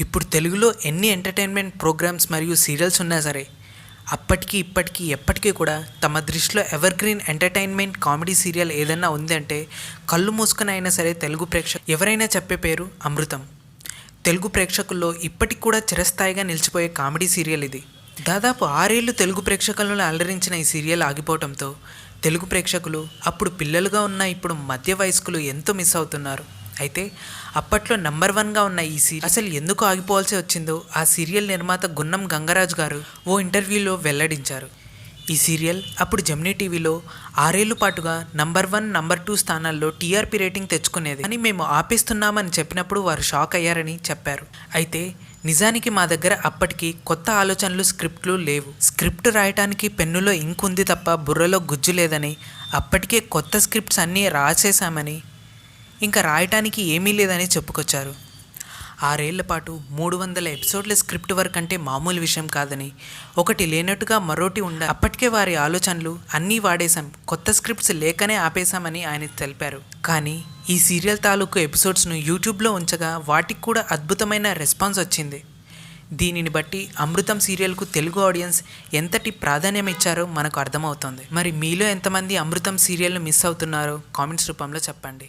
ఇప్పుడు తెలుగులో ఎన్ని ఎంటర్టైన్మెంట్ ప్రోగ్రామ్స్ మరియు సీరియల్స్ ఉన్నా సరే అప్పటికి ఇప్పటికీ ఎప్పటికీ కూడా తమ దృష్టిలో ever green entertainment comedy serial ఏదైనా ఉంది అంటే కళ్ళు మూసుకుని అయినా సరే తెలుగు ప్రేక్షకు ఎవరైనా చెప్పే పేరు అమృతం. తెలుగు ప్రేక్షకుల్లో ఇప్పటికి కూడా చిరస్థాయిగా నిలిచిపోయే కామెడీ సీరియల్ ఇది. దాదాపు ఆరేళ్ళు తెలుగు ప్రేక్షకులను అలరించిన ఈ సీరియల్ ఆగిపోవడంతో తెలుగు ప్రేక్షకులు అప్పుడు పిల్లలుగా ఉన్న ఇప్పుడు మధ్య వయస్కులు ఎంతో మిస్ అవుతున్నారు. అయితే అప్పట్లో నంబర్ వన్గా ఉన్న ఈ సీరియల్ అసలు ఎందుకు ఆగిపోవాల్సి వచ్చిందో ఆ సీరియల్ నిర్మాత గున్నం గంగరాజు గారు ఓ ఇంటర్వ్యూలో వెల్లడించారు. ఈ సీరియల్ అప్పుడు జెమినీ టీవీలో ఆరేళ్ళు పాటుగా నంబర్ వన్ నంబర్ టూ స్థానాల్లో టీఆర్పీ రేటింగ్ తెచ్చుకునేది. అని మేము ఆపేస్తున్నామని చెప్పినప్పుడు వారు షాక్ అయ్యారని చెప్పారు. అయితే నిజానికి మా దగ్గర అప్పటికి కొత్త ఆలోచనలు స్క్రిప్ట్లు లేవు. స్క్రిప్ట్ రాయటానికి పెన్నులో ఇంక్ ఉంది తప్ప బుర్రలో గుజ్జు లేదని అప్పటికే కొత్త స్క్రిప్ట్స్ అన్నీ రాసేశామని ఇంకా రాయటానికి ఏమీ లేదని చెప్పుకొచ్చారు. ఆరేళ్ళ పాటు మూడు వందల ఎపిసోడ్ల స్క్రిప్ట్ వర్క్ అంటే మామూలు విషయం కాదని ఒకటి లేనట్టుగా మరోటి ఉండ అప్పటికే వారి ఆలోచనలు అన్నీ వాడేశాం కొత్త స్క్రిప్ట్స్ లేకనే ఆపేశామని ఆయన తెలిపారు. కానీ ఈ సీరియల్ తాలూకు ఎపిసోడ్స్ను యూట్యూబ్లో ఉంచగా వాటికి కూడా అద్భుతమైన రెస్పాన్స్ వచ్చింది. దీనిని బట్టి అమృతం సీరియల్కు తెలుగు ఆడియన్స్ ఎంతటి ప్రాధాన్యం ఇచ్చారో మనకు అర్థమవుతుంది. మరి మీలో ఎంతమంది అమృతం సీరియల్ను మిస్ అవుతున్నారో కామెంట్స్ రూపంలో చెప్పండి.